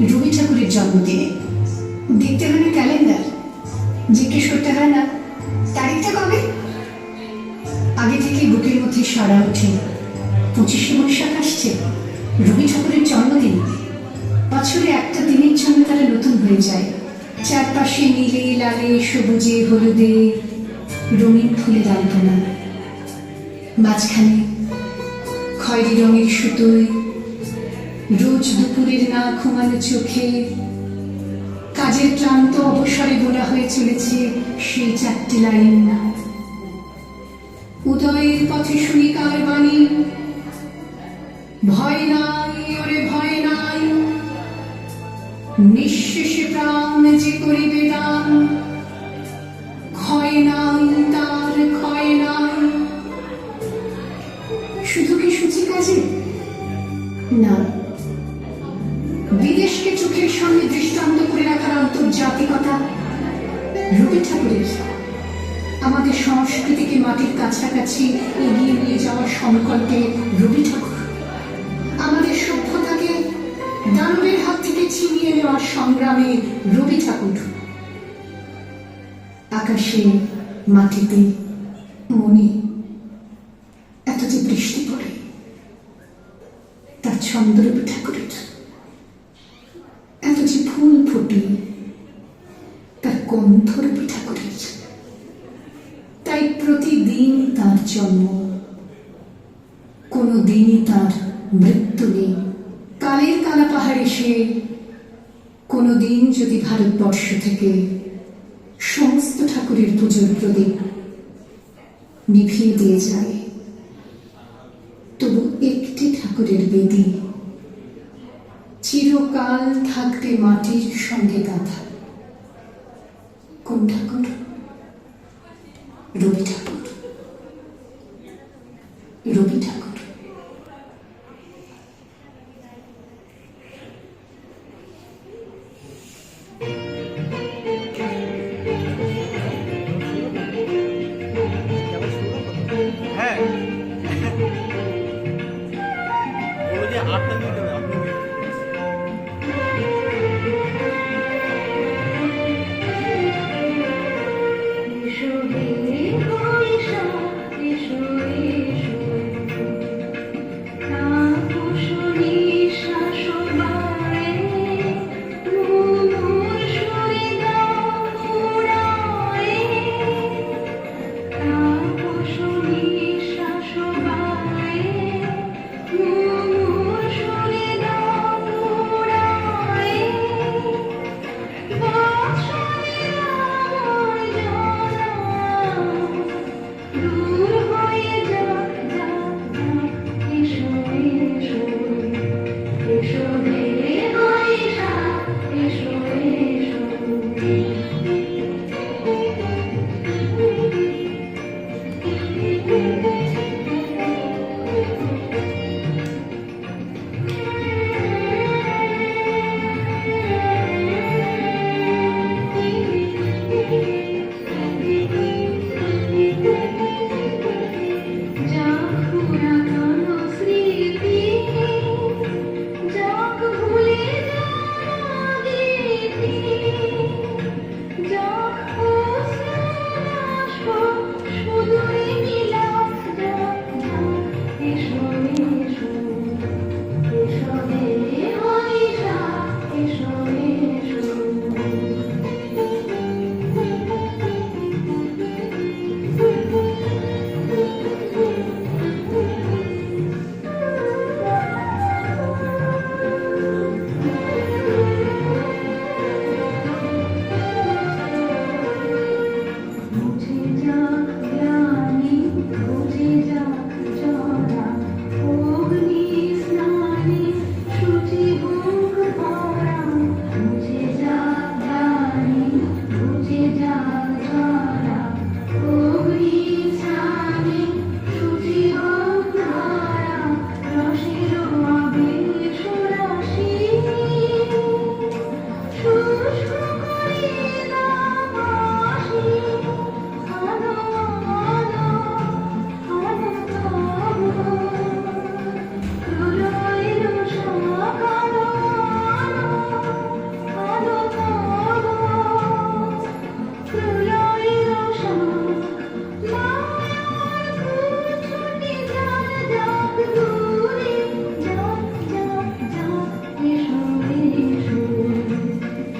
রবি ঠাকুরের জন্মদিনে। দেখতে হয় না ক্যালেন্ডার? জিজ্ঞেস করতে হয় না, তারিখটা কবে? আগে থেকে বুকের মধ্যে সারা ওঠে। পঁচিশে বৈশাখ আসছে, রবি ঠাকুরের জন্মদিন। বছরে একটা দিনের জন্য তারা নতুন হয়ে যায়। চারপাশে নীলে, লালে, সবুজে, হলুদে, রঙিন ফুলের আলপনা মাঝখানে খয়েরি রঙের সুতোয় রোজ দুপুরের না ঘুমানো চোখে। কাজের ক্লান্ত অবসরে বলা হয়ে চলেছে সেই চারটি লাইন। না উদয়ের পথে শুনি কার বাণী? ভয় নাই, ওরে ভয় নাই। নিঃশেষে প্রাণ যে করিবে দান। ক্ষয় নাই, তার ক্ষয় নাই। শুধু কি সূচি কাজে? না। বিদেশকে চোখের সামনে দৃষ্টান্ত করে রাখার আন্তর্জাতিকতা রবি ঠাকুরের। আমাদের সংস্কৃতিকে মাটির কাছাকাছি এগিয়ে নিয়ে যাওয়ার সংকল্পে রবি ঠাকুর। আমাদের সভ্যতাকে দানবের হাত থেকে ছিনিয়ে নেওয়ার সংগ্রামে রবি ঠাকুর। আকাশে, মাটিতে, মনে এত যে বৃষ্টি পড়ে, তার ছন্দ রবি ঠাকুরের এত যে ফুটে তার কণ্ঠ রবি ঠাকুরের তাই প্রতিদিন তার জন্ম। কোনো তার মৃত্যু নেই। কালের কালা পাহাড়ে সে কোনো যদি ভারতবর্ষ থেকে সমস্ত ঠাকুরের পুজোর প্রদীপ নিভিয়ে দিয়ে যায়, তবু একটি ঠাকুরের বেদি চিরকাল থাকবে মাটির সঙ্গে গাঁথা। কোন ঠাকুর? রবি ঠাকুর। রবি ঠাকুর। হ্যাঁ।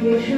你是